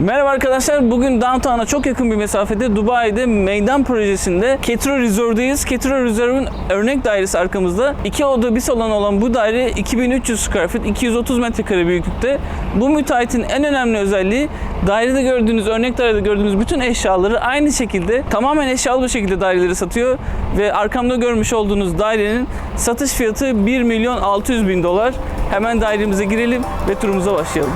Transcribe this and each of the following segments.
Merhaba arkadaşlar. Bugün downtown'a çok yakın bir mesafede Dubai'de meydan projesinde Ketro Reserve'dayız. Ketro Reserve'ın örnek dairesi arkamızda. İki oda bir salon olan bu daire 2300 square feet, 230 metrekare büyüklükte. Bu müteahhitin en önemli özelliği dairede gördüğünüz, örnek dairede gördüğünüz bütün eşyaları aynı şekilde tamamen eşyalı bir şekilde daireleri satıyor. Ve arkamda görmüş olduğunuz dairenin satış fiyatı 1 milyon 600 bin dolar. Hemen dairemize girelim ve turumuza başlayalım.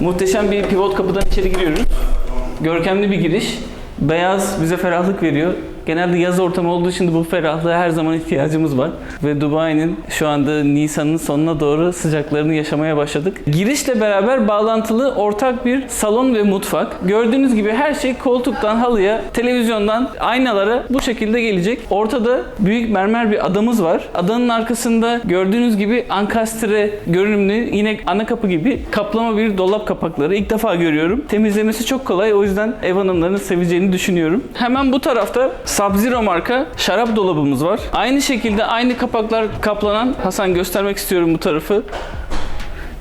Muhteşem bir pivot kapıdan içeri giriyoruz. Görkemli bir giriş. Beyaz bize ferahlık veriyor. Genelde yaz ortamı olduğu için de bu ferahlığa her zaman ihtiyacımız var. Ve Dubai'nin şu anda Nisan'ın sonuna doğru sıcaklarını yaşamaya başladık. Girişle beraber bağlantılı ortak bir salon ve mutfak. Gördüğünüz gibi her şey koltuktan halıya, televizyondan aynalara bu şekilde gelecek. Ortada büyük mermer bir adamız var. Adanın arkasında gördüğünüz gibi ankastre görünümlü yine ana kapı gibi kaplama bir dolap kapakları ilk defa görüyorum. Temizlemesi çok kolay o yüzden ev hanımlarının seveceğini düşünüyorum. Hemen bu tarafta Sub-Zero marka şarap dolabımız var. Aynı şekilde aynı kapaklar kaplanan Hasan göstermek istiyorum bu tarafı.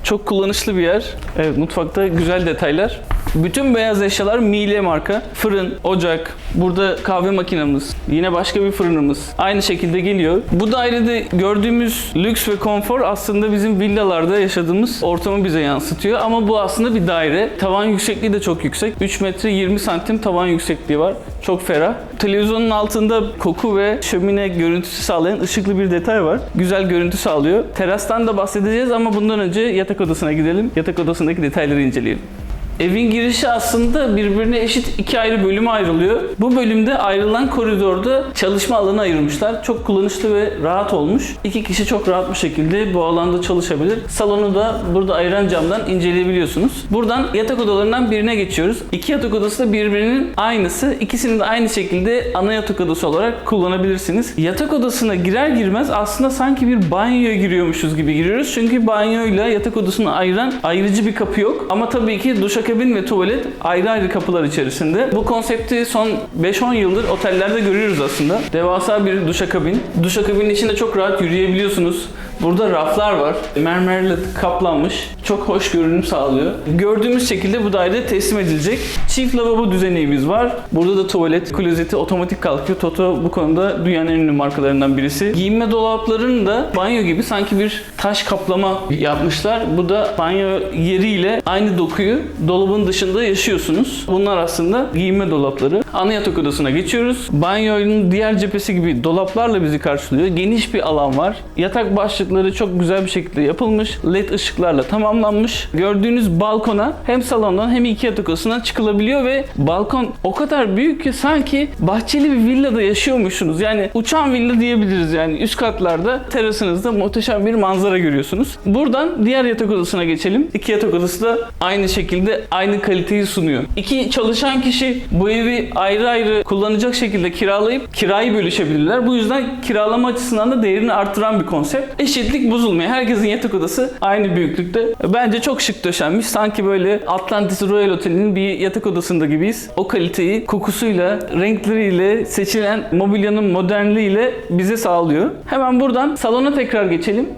Çok kullanışlı bir yer. Evet mutfakta güzel detaylar. Bütün beyaz eşyalar Miele marka. Fırın, ocak, burada kahve makinamız, yine başka bir fırınımız. Aynı şekilde geliyor. Bu dairede gördüğümüz lüks ve konfor aslında bizim villalarda yaşadığımız ortamı bize yansıtıyor. Ama bu aslında bir daire. Tavan yüksekliği de çok yüksek. 3 metre 20 santim tavan yüksekliği var. Çok ferah. Televizyonun altında koku ve şömine görüntüsü sağlayan ışıklı bir detay var. Güzel görüntü sağlıyor. Terastan da bahsedeceğiz ama bundan önce yatak odasına gidelim. Yatak odasındaki detayları inceleyelim. Evin girişi aslında birbirine eşit iki ayrı bölüme ayrılıyor. Bu bölümde ayrılan koridorda çalışma alanı ayırmışlar. Çok kullanışlı ve rahat olmuş. İki kişi çok rahat bir şekilde bu alanda çalışabilir. Salonu da burada ayıran camdan inceleyebiliyorsunuz. Buradan yatak odalarından birine geçiyoruz. İki yatak odası da birbirinin aynısı. İkisini de aynı şekilde ana yatak odası olarak kullanabilirsiniz. Yatak odasına girer girmez aslında sanki bir banyoya giriyormuşuz gibi giriyoruz. Çünkü banyoyla yatak odasını ayıran ayrıcı bir kapı yok. Ama tabii ki duşakabin ve tuvalet ayrı ayrı kapılar içerisinde. Bu konsepti son 5-10 yıldır otellerde görüyoruz aslında. Devasa bir duşakabin. Duşakabinin içinde çok rahat yürüyebiliyorsunuz. Burada raflar var. Mermerle kaplanmış. Çok hoş görünüm sağlıyor. Gördüğümüz şekilde bu daire teslim edilecek. Çift lavabo düzenimiz var. Burada da tuvalet klozeti otomatik kalkıyor. Toto bu konuda dünyanın en ünlü markalarından birisi. Giyinme dolaplarını da banyo gibi sanki bir taş kaplama yapmışlar. Bu da banyo yeriyle aynı dokuyu dolabın dışında yaşıyorsunuz. Bunlar aslında giyinme dolapları. Ana yatak odasına geçiyoruz. Banyonun diğer cephesi gibi dolaplarla bizi karşılıyor. Geniş bir alan var. Yatak başlıkları çok güzel bir şekilde yapılmış. LED ışıklarla tamamlanmış. Gördüğünüz balkona hem salondan hem iki yatak odasından çıkılabiliyor ve balkon o kadar büyük ki sanki bahçeli bir villada yaşıyormuşsunuz. Yani uçan villa diyebiliriz yani. Üst katlarda terasınızda muhteşem bir manzara görüyorsunuz. Buradan diğer yatak odasına geçelim. İki yatak odası da aynı şekilde aynı kaliteyi sunuyor. İki çalışan kişi bu evi ayrı ayrı kullanacak şekilde kiralayıp kirayı bölüşebilirler. Bu yüzden kiralama açısından da değerini artıran bir konsept. Eşitlik bozulmuyor. Herkesin yatak odası aynı büyüklükte. Bence çok şık döşenmiş. Sanki böyle Atlantis Royal Otel'in bir yatak odasında gibiyiz. O kaliteyi kokusuyla, renkleriyle, seçilen mobilyanın modernliğiyle bize sağlıyor. Hemen buradan salona tekrar geçelim.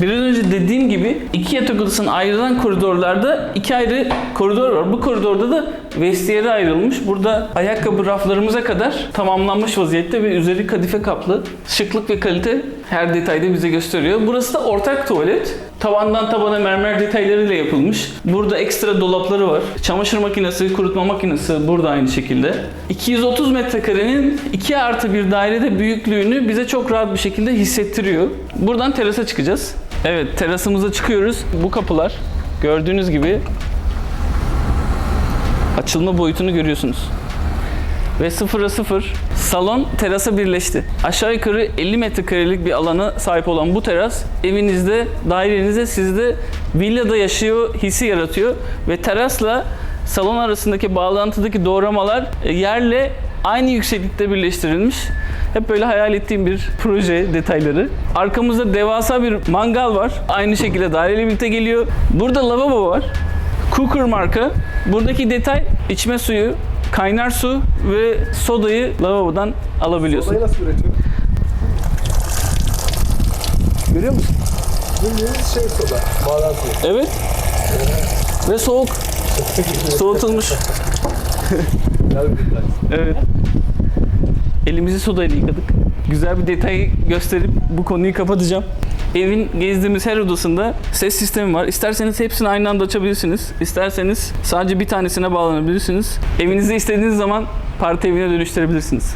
Biraz önce dediğim gibi iki yatak odasının ayrılan koridorlarda iki ayrı koridor var. Bu koridorda da vestiyere ayrılmış. Burada ayakkabı raflarımıza kadar tamamlanmış vaziyette ve üzeri kadife kaplı. Şıklık ve kalite her detayda bize gösteriyor. Burası da ortak tuvalet. Tavandan tabana mermer detaylarıyla yapılmış. Burada ekstra dolapları var. Çamaşır makinesi, kurutma makinesi burada aynı şekilde. 230 metrekarenin 2 artı bir dairede büyüklüğünü bize çok rahat bir şekilde hissettiriyor. Buradan terasa çıkacağız. Evet terasımıza çıkıyoruz. Bu kapılar gördüğünüz gibi açılma boyutunu görüyorsunuz. Ve sıfıra sıfır Salon terasa birleşti. Aşağı yukarı 50 metrekarelik bir alana sahip olan bu teras evinizde, dairenizde sizde villada yaşıyor hissi yaratıyor ve terasla salon arasındaki bağlantıdaki doğramalar e, yerle aynı yükseklikte birleştirilmiş. Hep böyle hayal ettiğim bir proje detayları. Arkamızda devasa bir mangal var. Aynı şekilde daireyle birlikte geliyor. Burada lavabo var. Cooker marka. Buradaki detay içme suyu, kaynar su ve sodayı lavabodan alabiliyorsun. Olayı nasıl üretiyor? Görüyor musun? Bildiğiniz şey soda, maden suyu. Evet. Ve soğuk. Soğutulmuş. Evet. Elimizi sodayla yıkadık. Güzel bir detay gösterip bu konuyu kapatacağım. Evin gezdiğimiz her odasında ses sistemi var. İsterseniz hepsini aynı anda açabilirsiniz. İsterseniz sadece bir tanesine bağlanabilirsiniz. Evinizde istediğiniz zaman parti evine dönüştürebilirsiniz.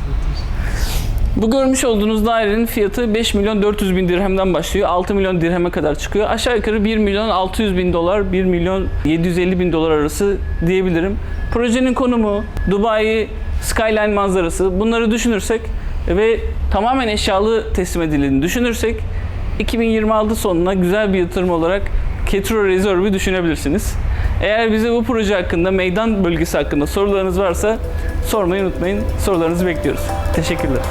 Bu görmüş olduğunuz dairenin fiyatı 5 milyon 400 bin dirhemden başlıyor. 6 milyon dirheme kadar çıkıyor. Aşağı yukarı 1 milyon 600 bin dolar, 1 milyon 750 bin dolar arası diyebilirim. Projenin konumu, Dubai skyline manzarası bunları düşünürsek ve tamamen eşyalı teslim edildiğini düşünürsek 2026 sonuna güzel bir yatırım olarak Ketro Reserve'ü düşünebilirsiniz. Eğer bize bu proje hakkında, meydan bölgesi hakkında sorularınız varsa sormayı unutmayın. Sorularınızı bekliyoruz. Teşekkürler.